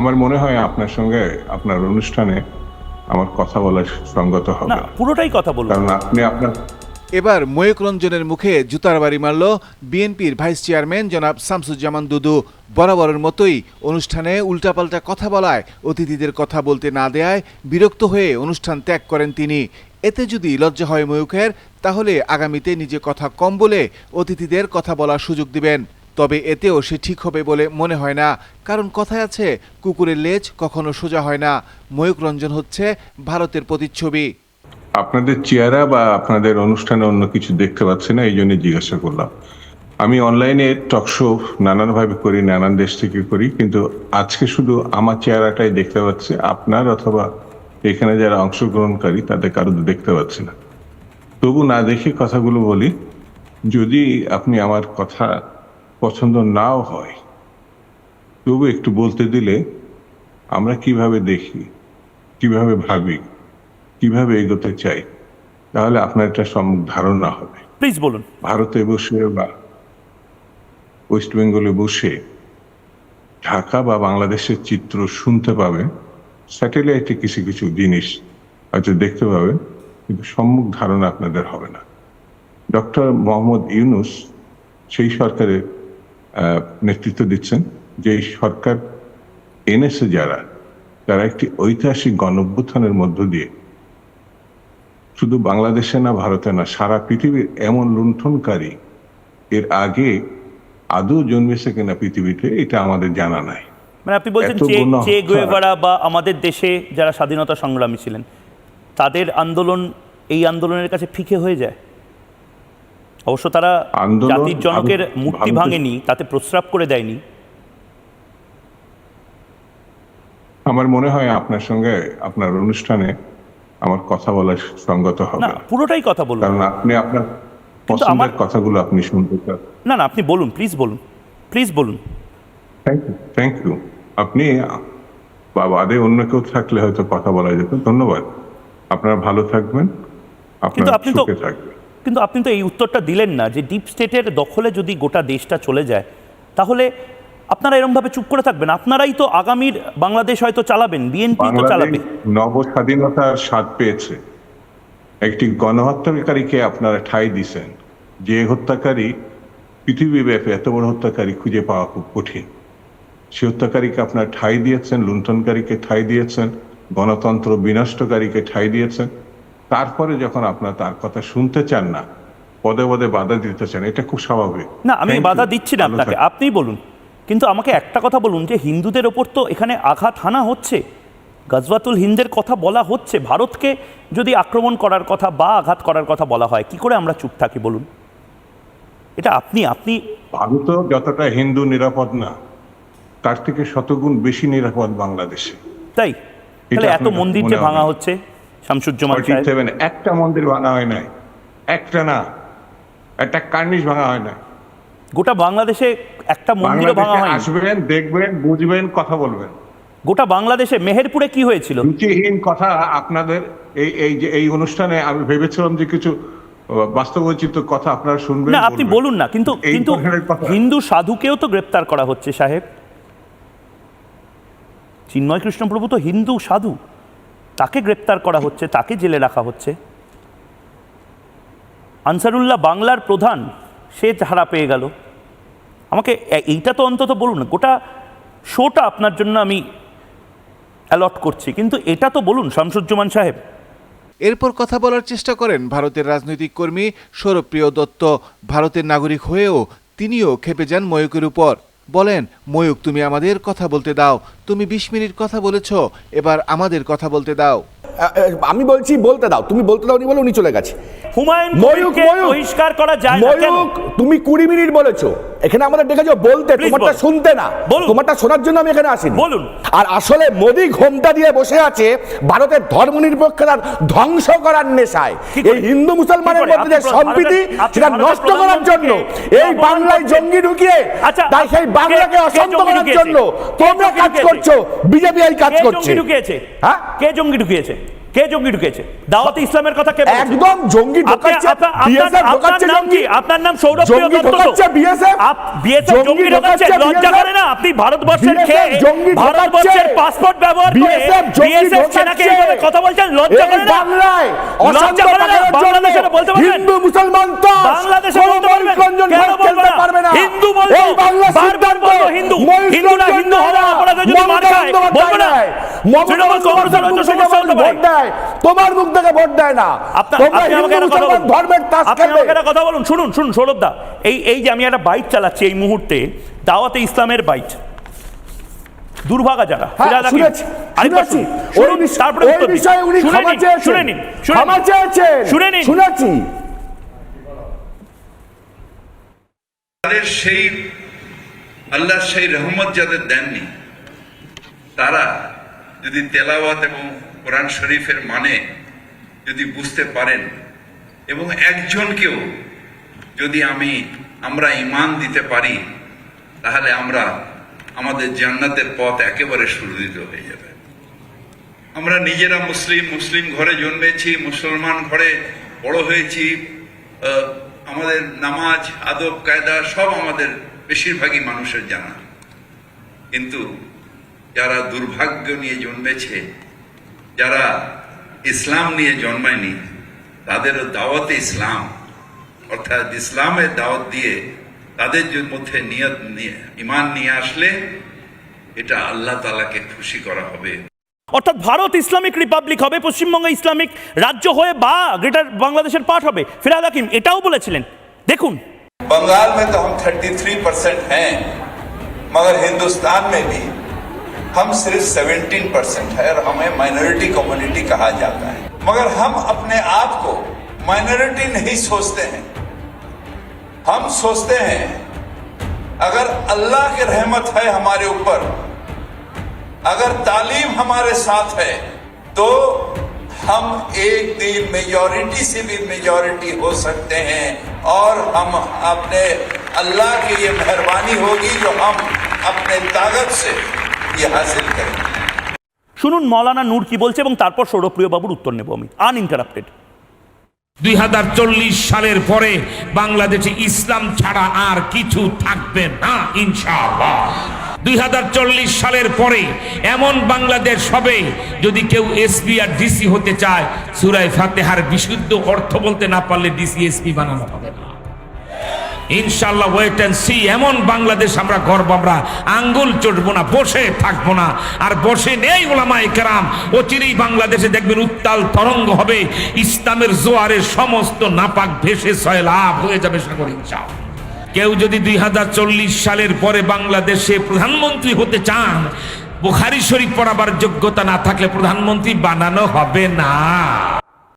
আমার মনে হয় আপনার সঙ্গে আপনার অনুষ্ঠানে আমার কথা বলা সঙ্গত হবে। না না। পুরোটাই কথা বলুন। কারণ আপনি আপনার এবার ময়ূক রঞ্জনের মুখে জুতার বাড়ি মারল বিএনপির ভাইস চেয়ারম্যান জনাব শামসুজ্জামান দুদু। বরাবরের মতোই অনুষ্ঠানে উল্টাপাল্টা কথা বলায় অতিথিদের কথা বলতে না দেয়ায় বিরক্ত হয়ে অনুষ্ঠান ত্যাগ করেন তিনি। এতে যদি লজ্জা হয় ময়ূখের তাহলে আগামীতে নিজে কথা কম বলে অতিথিদের কথা বলার সুযোগ দিবেন। তবে এতেও সে ঠিক হবে বলে মনে হয় না। কারণ কথায় আছে, কুকুরের লেজ কখনো সোজা হয় না। ময়ূক রঞ্জন হচ্ছে ভারতের প্রতিচ্ছবি। আপনাদের চেহারা বা আপনাদের অনুষ্ঠানে অন্য কিছু দেখতে পাচ্ছি না এই জন্য জিজ্ঞাসা করলাম। আমি অনলাইনে টক শো নানানভাবে করি, নানান দেশ থেকে করি, কিন্তু আজকে শুধু আমার চেহারাটাই দেখতে পাচ্ছি, আপনার অথবা এখানে যারা অংশগ্রহণকারী, তাদের কারও দেখতে পাচ্ছি না। তবু না দেখে কথাগুলো বলি, যদি আপনি আমার কথা পছন্দ নাও হয়। তবু একটু বলতে দিলে আমরা কীভাবে দেখি কীভাবে ভাবি কীভাবে এগোতে চাই তাহলে আপনার একটা সম্যক ধারণা হবে। প্লিজ বলুন। ভারতে বসে বা ওয়েস্ট বেঙ্গলে বসে ঢাকা বা বাংলাদেশের চিত্র শুনতে পাবেন স্যাটেলাইটে কিছু কিছু জিনিস হয়তো দেখতে পাবেন কিন্তু সম্মুখ ধারণা আপনাদের হবে না। ডক্টর মোহাম্মদ ইউনুস সেই সরকারের নেতৃত্ব দিচ্ছেন যে সরকার এনেছে যারা তারা একটি ঐতিহাসিক গণঅভ্যুত্থানের মধ্য দিয়ে। শুধু বাংলাদেশে না ভারতে না সারা পৃথিবীর এমন লুণ্ঠনকারী এর আগে আদৌ জন্মেছে কিনা পৃথিবীতে এটা আমাদের জানা নাই। মানে আপনি বলছেন চে গুয়েভারা বা আমাদের দেশে যারা স্বাধীনতা সংগ্রামী ছিলেন তাদের আন্দোলন এই আন্দোলনের কাছে ফিকে হয়ে যায়? অবশ্য তারা আন্দোলন- জাতির জনকের মূর্তি ভাঙেনি তাতে প্রস্রাব করে দেয়নি। আমার মনে হয় আপনার সঙ্গে আপনার অনুষ্ঠানে আমার কথা বলা সঙ্গত হবে। না পুরোটাই কথা বলুন। কারণ আপনি আপনার পছন্দের কথাগুলো আপনি শুনতে চান। না না আপনি বলুন প্লিজ বলুন প্লিজ বলুন। থ্যাংক ইউ থ্যাংক ইউ আপনি বা বাদে অন্য কেউ থাকলে হয়তো কথা বলা যেত। ধন্যবাদ। আপনারা ভালো থাকবেন। আপনার আপনি তো সুখে থাকবেন। কিন্তু আপনি তো এই উত্তরটা দিলেন না যে ডিপ স্টেটের দখলে যদি গোটা দেশটা চলে যায় তাহলে আপনারা এরমভাবে চুপ করে থাকবেন। আপনারাই তো আগামীর বাংলাদেশ হয়তো চালাবেন বিএনপি তো চালাবে। নব স্বাধীনতার স্বাদ পেয়েছে। একটি গণহত্যাকারীকে আপনারা ঠাঁই দিছেন। যে হত্যাকারী পৃথিবী পৃথিবীব্যাপী এত বড় হত্যাকারী খুঁজে পাওয়া খুব কঠিন। সে হত্যাকারীকে আপনার ঠাঁই দিয়েছেন লুণ্ঠনকারীকে ঠাঁই দিয়েছেন গণতন্ত্র বিনষ্টকারীকে ঠাঁই দিয়েছেন। তারপরে যখন আপনার তার কথা শুনতে চান না পদে পদে বাধা দিতে চান এটা খুব স্বাভাবিক। না আমি বাধা দিচ্ছি না আপনাকে। আপনিই বলুন। কিন্তু আমাকে একটা কথা বলুন যে হিন্দুদের ওপর তো এখানে আঘাত হানা হচ্ছে। গজওয়াতুল হিন্দের কথা বলা হচ্ছে ভারতকে যদি আক্রমণ করার কথা বা আঘাত করার কথা বলা হয় কি করে আমরা চুপ থাকি বলুন? এটা আপনি আপনি ভারতও যতটা হিন্দু নিরাপদ না তার থেকে শতগুণ বেশি নিরাপদ বাংলাদেশে। তাই? তাহলে এত মন্দির যে ভাঙা হচ্ছে? শামসুজ্জামান সাহেব। একটা মন্দির ভাঙা হয় নাই একটা না একটা কার্নিশ ভাঙা হয় না গোটা বাংলাদেশে একটা মন্দিরও ভাঙা হয়নি। আসবেন দেখবেন বুঝবেন কথা বলবেন। গোটা বাংলাদেশে মেহেরপুরে কি হয়েছিল? রুচিহীন কথা আপনাদের এই এই যে এই অনুষ্ঠানে আমি ভেবেছিলাম যে কিছু বাস্তবোচিত কথা আপনারা শুনবেন না আপনি বলুন না কিন্তু এই কিন্তু হিন্দু সাধুকেও তো গ্রেপ্তার করা হচ্ছে সাহেব। চিন্ময় কৃষ্ণপ্রভু তো হিন্দু সাধু। তাকে গ্রেপ্তার করা হচ্ছে, তাকে জেলে রাখা হচ্ছে। আনসারুল্লাহ বাংলার প্রধান, সে ধারা পেয়ে গেল। আমাকে এইটা তো অন্তত বলুন গোটা শোটা আপনার জন্য আমি অ্যালট করছি, কিন্তু এটা তো বলুন শামসুজ্জামান সাহেব। এরপর কথা বলার চেষ্টা করেন ভারতের রাজনৈতিক কর্মী সৌরপ্রিয় দত্ত। ভারতের নাগরিক হয়েও তিনিও খেপে যান ময়ূকের উপর। বলেন ময়ূক তুমি আমাদের কথা বলতে দাও। তুমি বিশ মিনিট কথা বলেছ এবার আমাদের কথা বলতে দাও। আমি বলছি বলতে দাও। তুমি বলতে দাও নি বলে উনি চলে গেছে। হুমায়ুন ময়ূক বহিষ্কার করা যায় না কেন? ময়ূক তুমি কুড়ি মিনিট বলেছ। এখানে আমাদের ডেকেছো বলতে Please তোমারটা শুনতে না। তোমারটা শোনার জন্য আমি এখানে আসিনি। বলুন। আর আসলে মোদি ঘোমটা দিয়ে বসে আছে ভারতের ধর্মনিরপেক্ষতার ধ্বংস করার নেশায়। এই হিন্দু মুসলমানের কি মধ্যে যে সম্প্রীতি সেটা নষ্ট করার জন্য এই বাংলায়। জঙ্গি ঢুকিয়ে আচ্ছা, তাই সেই বাংলাকে অশান্ত করার জন্য তোমরা কাজ করছ বিজেপি এই কাজ কে করছে। জঙ্গি ঢুকিয়েছে? হ্যাঁ? কে জঙ্গি ঢুকিয়েছে? কে জঙ্গি ঢুকেছে? দাওয়াতে ইসলামের কথা কে একদম জঙ্গি ঢোকাচ্ছে আপনার- ঢোকাচ্ছে নাম। কি? আপনার নাম সৌরভপ্রিয় জঙ্গি? ঢোকাচ্ছে BSF আপ- BSF জঙ্গি ঢোকাচ্ছে লজ্জা করে না? আপনি ভারতবর্ষের খেয়ে জঙ্গি ভারতবর্ষের পাসপোর্ট ব্যবহার করে বিএসএফ সেনাকে এইভাবে কথা বলছেন লজ্জা করে না? বাংলায় লজ্জা করে না? বাংলাদেশে বলতে পারবেন? হিন্দু মুসলমান তো বাংলাদেশে বলতে পারবেন? কেন না? পারবে না। হিন্দু বলব এই বাংলার বারবার বলব হিন্দু। হিন্দুরা হিন্দু হওয়ার অপরাধে যদি মার খায় বলব না। তৃণমূল কংগ্রেসের ভোট দেয় তোমার মুখ থেকে ভোট দেয় না। তোমরা আপনি আমাকে হিন্দু একটা কথা মুসলমান ধর্মের তাস খেলবে আমাকে একটা কথা বলুন শুনুন শুনুন সৌরভদা এই এই যে আমি একটা বাইক চালাচ্ছি এই মুহূর্তে দাওয়াতে ইসলামের বাইক। দুর্ভাগা যারা হ্যাঁ, তারপরে শুনে নিন, শুনে নিন। শুনেছি। তাদের সেই আল্লাহ সেই রহমত যাদের দেননি তারা যদি তেলাওয়াত এবং কোরআন শরীফের মানে যদি বুঝতে পারেন এবং একজনকেও যদি আমি, আমরা ইমান দিতে পারি, তাহলে আমরা আমাদের জান্নাতের পথ একেবারে সুরক্ষিত হয়ে যাবে। আমরা নিজেরা মুসলিম মুসলিম ঘরে জন্মেছি, মুসলমান ঘরে বড় হয়েছি আমাদের নামাজ, আদব, কায়দা সব আমাদের বেশিরভাগই মানুষের জানা। কিন্তু যারা দুর্ভাগ্য নিয়ে জন্মেছে যারা ইসলাম নিয়ে জন্মায়নি তাদেরও দাওয়াতে ইসলাম অর্থাৎ ইসলামের দাওয়াত দিয়ে তাদের যে মধ্যে নিয়ত নিয়ে ইমান নিয়ে আসলে এটা আল্লাহ তালাকে খুশি করা হবে অর্থাৎ ভারত ইসলামিক রিপাবলিক হবে পশ্চিমবঙ্গ ইসলামিক রাজ্য হয়ে বা গ্রেটার বাংলাদেশের পার্ট হবে ফিরহাদ হাকিম এটাও বলেছিলেন দেখুন बंगाल में तो हम 33 परसेंट हैं मगर हिंदुस्तान में भी हम सिर्फ़ 17 परसेंट है और हमें माइनॉरिटी कम्युनिटी कहा जाता है। मगर हम अपने आप को माइनॉरिटी नहीं सोचते हैं। हम सोचते हैं, अगर अल्लाह की रहमत है हमारे ऊपर, अगर तालीम हमारे साथ है तो हम एक दिन मेजॉरिटी से भी मेजॉरिटी हो सकते हैं और हम अपने अल्लाह की ये मेहरबानी होगी जो हम अपने ताकत से ये हासिल करेंगे শুনুন মৌলানা নূর কি বলছে এবং তারপর সৌরপ্রিয় বাবুর উত্তর নেব আমি আনইন্টারাপ্টেড দুই সালের পরে বাংলাদেশে ইসলাম ছাড়া আর কিছু থাকবে না ইনশাআল্লাহ দুই সালের পরে এমন বাংলাদেশ হবে যদি কেউ এসপি আর ডিসি হতে চায় সুরায় ফাতেহার বিশুদ্ধ অর্থ বলতে না পারলে ডিসি এসপি বানানো হবে না ইনশাল্লাহ ওয়েট অ্যান্ড সি এমন বাংলাদেশ আমরা গর্ব, আমরা আঙ্গুল চটবো না, বসে থাকব না। আর বসে নেই ওলামা একরাম অচিরেই বাংলাদেশে দেখবেন উত্তাল তরঙ্গ হবে, ইসলামের জোয়ারে সমস্ত নাপাক ভেসে ছয় লাভ হয়ে যাবে সাগর ইনশাআল্লাহ। কেউ যদি দুই হাজার চল্লিশ সালের পরে বাংলাদেশে প্রধানমন্ত্রী হতে চান, বুখারি শরীফ পড়াবার যোগ্যতা না থাকলে প্রধানমন্ত্রী বানানো হবে না।